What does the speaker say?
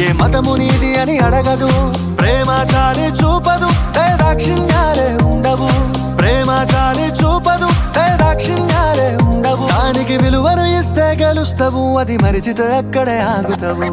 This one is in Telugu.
ఏ మతము నీది అని అడగదు. ప్రేమ చాలి చూపదు ఏ దాక్షిణ్యాలే ఉండవు. ప్రేమ చాలి చూపదు ఏ దాక్షిణ్యాలే ఉండవు. దానికి విలువను ఇస్తే గెలుస్తావు అది మరిచితే అక్కడే ఆగుతావు.